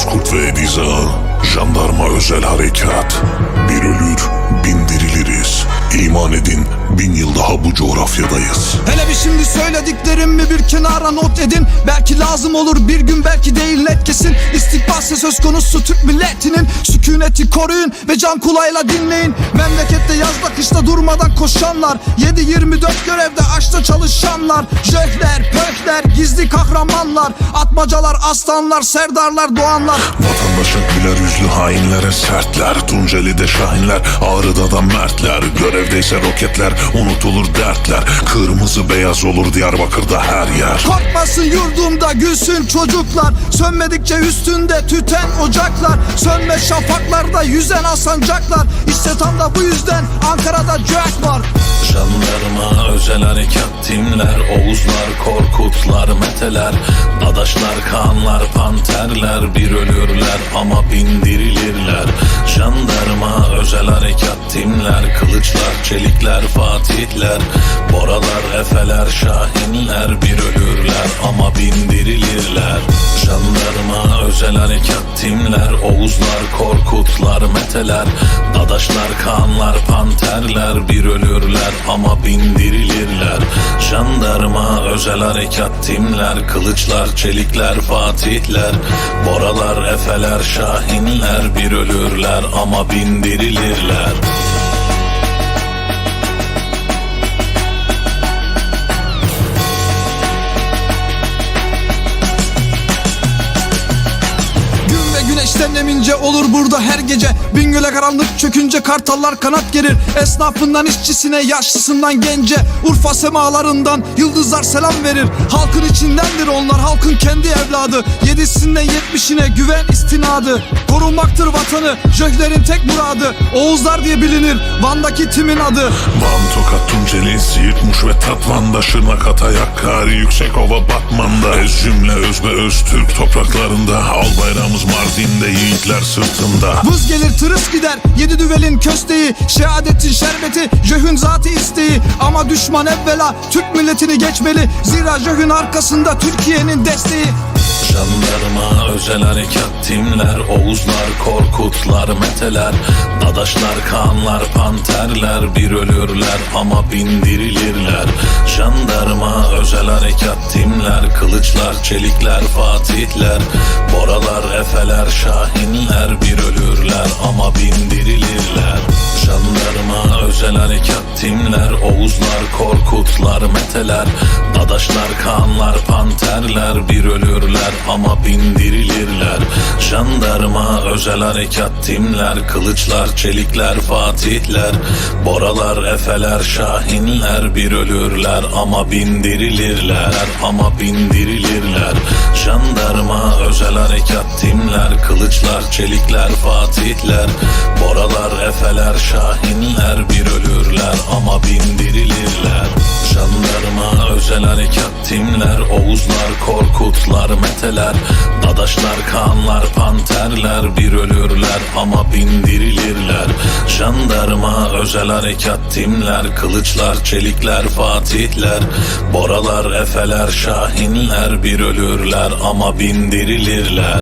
Bozkurt ve Ediz Ağı, Jandarma Özel Harekat. Bin yıl daha bu coğrafyadayız. Hele bir şimdi söylediklerimi bir kenara not edin. Belki lazım olur bir gün belki değil net kesin. İstikbalse söz konusu Türk milletinin. Sükuneti koruyun ve can kulağıyla dinleyin. Memlekette yazda kışta durmadan koşanlar. 7-24 görevde açta çalışanlar. Jöhler, pöhler, gizli kahramanlar. Atmacalar, aslanlar, serdarlar, doğanlar. Vatandaşa güler yüzlü hainlere sertler. Tunceli'de şahinler, Ağrı'da da mertler. Görevdeyse roketler, unutulur dertler. Kırmızı beyaz olur Diyarbakır'da her yer. Korkmasın yurdumda gülsün çocuklar. Sönmedikçe üstünde tüten ocaklar. Sönme şafaklarda yüzen asancaklar. İşte tam da bu yüzden Ankara'da Jack var Jandarma, özel harekat timler Oğuzlar, Korkutlar, Meteler Dadaşlar, Kaanlar, Panterler Bir ölürler ama bindirilirler. Jandarma, özel harekat timler Kılıçlar, çelikler, fatihler Boralar, efeler, şahinler Bir ölürler ama bindirilirler. Jandarma, özel harekat timler Oğuzlar, Korkutlar, Meteler Dadaşlar, Kaanlar, Panterler Bir ölürler ama bindirilirler. Jandarma, özel harekat timler Kılıçlar, çelikler, fatihler. Boralar, efeler, şahinler Bir ölürler ama bindirilirler Gün ve güneşten emince olur burada her gece. Bingöl'e karanlık çökünce kartallar kanat gerir. Esnafından işçisine yaşlısından gence. Urfa semalarından yıldızlar selam verir. Halkın içindendir onlar halkın kendi evladı. Yedisinden yetmişine güven istinadı. Korunmaktır vatanı jöhlerin tek muradı. Oğuzlar diye bilinir Van'daki timin adı. Van, Tokat, Tunceli, Muş ve Tatvan'da Şırnak, Hatay, Hakkari, Yüksekova, Batman'da Ez cümle öz ve öz Türk topraklarında. Al bayrağımız Mardin'de yiğitler sırtında. Vız gelir tırıs gider. Yedi düvelin kösteği Şehadetin şerbeti Jöhün zatı isteği. Ama düşman evvela Türk milletini geçmeli. Zira jöhün arkasında Türkiye'nin desteği Jandarma, özel harekat timler Oğuzlar, Korkutlar, Meteler Dadaşlar, Kaanlar, Panterler Bir ölürler ama bindirilirler. Jandarma, özel harekat timler Kılıçlar, çelikler, fatihler Boralar, efeler, şahinler Meteler Dadaşlar, Kaanlar, Panterler Bir ölürler ama bindirilirler. Jandarma, özel harekat timler Kılıçlar, çelikler, fatihler Boralar, efeler, şahinler Bir ölürler ama bindirilirler Ama bindirilirler. Jandarma, özel harekat timler Kılıçlar, çelikler, fatihler Boralar, efeler, şahinler Bir ölürler ama bindirilirler. Jandarma, özel harekat timler Oğuzlar, Korkutlar, Meteler Dadaşlar, Kaanlar, Panterler Bir ölürler ama bindirilirler. Jandarma, özel harekat timler Kılıçlar, çelikler, fatihler Boralar, efeler, şahinler Bir ölürler ama bindirilirler